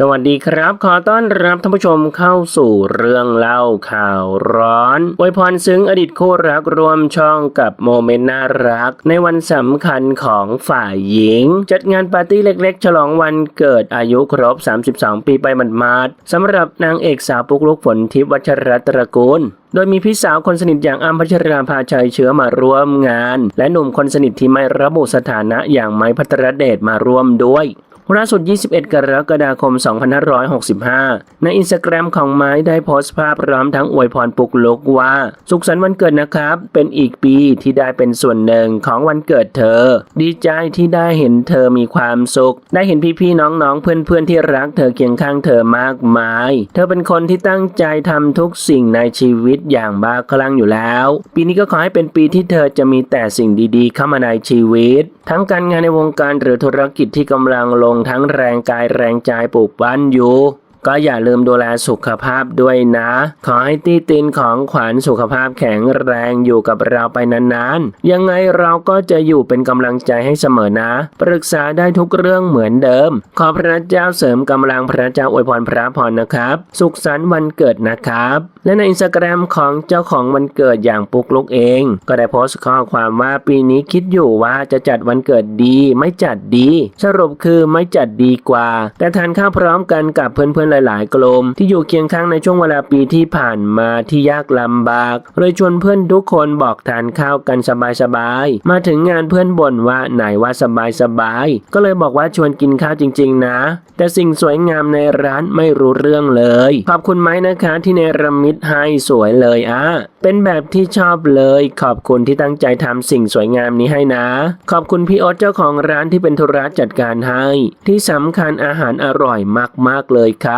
สวัสดีครับ ขอต้อนรับท่านผู้ชมเข้าสู่เรื่องเล่าข่าวร้อนอวยพรซึ้งอดีตคู่รักรวมช่องกับโมเมนต์น่ารัก ในวันสำคัญของฝ่ายหญิง จัดงานปาร์ตี้เล็กๆ ฉลองวันเกิดอายุครบ 32 ปีไปหมาดๆสำหรับนางเอกสาวปุกลุกฝนทิพย์วัชรตระกูลโดยมีพี่สาวคนสนิทอย่างอ้ำพัชราภาชัยเชื้อมาร่วมงาน และหนุ่มคนสนิทที่ไม่ระบุสถานะอย่างไม้พัทรเดชมาร่วมด้วย ล่าสุด 21 กรกฎาคม 2565 ในอินสตาแกรมของไม้ได้โพสต์ภาพพร้อมทั้งอวยพรปุกลุกว่า สุขสันต์วันเกิดนะครับ เป็นอีกปีที่ได้เป็นส่วนหนึ่งของวันเกิดเธอ ดีใจที่ได้เห็นเธอมีความสุข ได้เห็นพี่ๆน้องๆ เพื่อนๆ ที่รักเธอเคียงข้างเธอมากมาย เธอเป็นคนที่ตั้งใจทำทุกสิ่งในชีวิตอย่างบ้าคลั่งอยู่แล้ว ปีนี้ก็ขอให้เป็นปีที่เธอจะมีแต่สิ่งดีๆ เข้ามาในชีวิต ทั้งการงานในวงการหรือธุรกิจที่กำลังลงทั้งแรงกายแรงใจปลูกปั้นอยู่ ก็อย่าลืมดูแลสุขภาพด้วยนะ ขอให้ตีตินของขวัญสุขภาพแข็งแรงอยู่กับเราไปนานๆ ยังไงเราก็จะอยู่เป็นกำลังใจให้เสมอนะ ปรึกษาได้ทุกเรื่องเหมือนเดิม ขอพระเจ้าเสริมกำลังพระเจ้าอวยพรพระพรนะครับ สุขสันต์วันเกิดนะครับ และในอินสตาแกรมของเจ้าของวันเกิดอย่างปุกลุกเอง ก็ได้โพสต์ข้อความว่าปีนี้คิดอยู่ว่าจะจัดวันเกิดดีไม่จัดดี สรุปคือไม่จัดดีกว่า แต่ทานข้าวพร้อมกันกับเพื่อนๆเลยหลาย ๆ กลุ่มที่อยู่เคียงข้างในช่วงเวลาปีที่ผ่านมาที่ยากลำบากเลยชวนเพื่อนทุกคนบอกทานข้าวกันสบาย ๆ มาถึงงานเพื่อนบ่นว่าไหนว่าสบาย ๆ ก็เลยบอกว่าชวนกินข้าวจริง ๆ นะ แต่สิ่งสวยงามในร้านไม่รู้เรื่องเลย ขอบคุณไหมนะคะที่เนรมิตให้สวยเลยอะเป็นแบบที่ชอบเลย ขอบคุณที่ตั้งใจทำสิ่งสวยงามนี้ให้นะ ขอบคุณพี่โอ๊ตเจ้าของร้านที่เป็นธุระจัดการให้ ที่สำคัญอาหารอร่อยมาก ๆ เลยค่ะ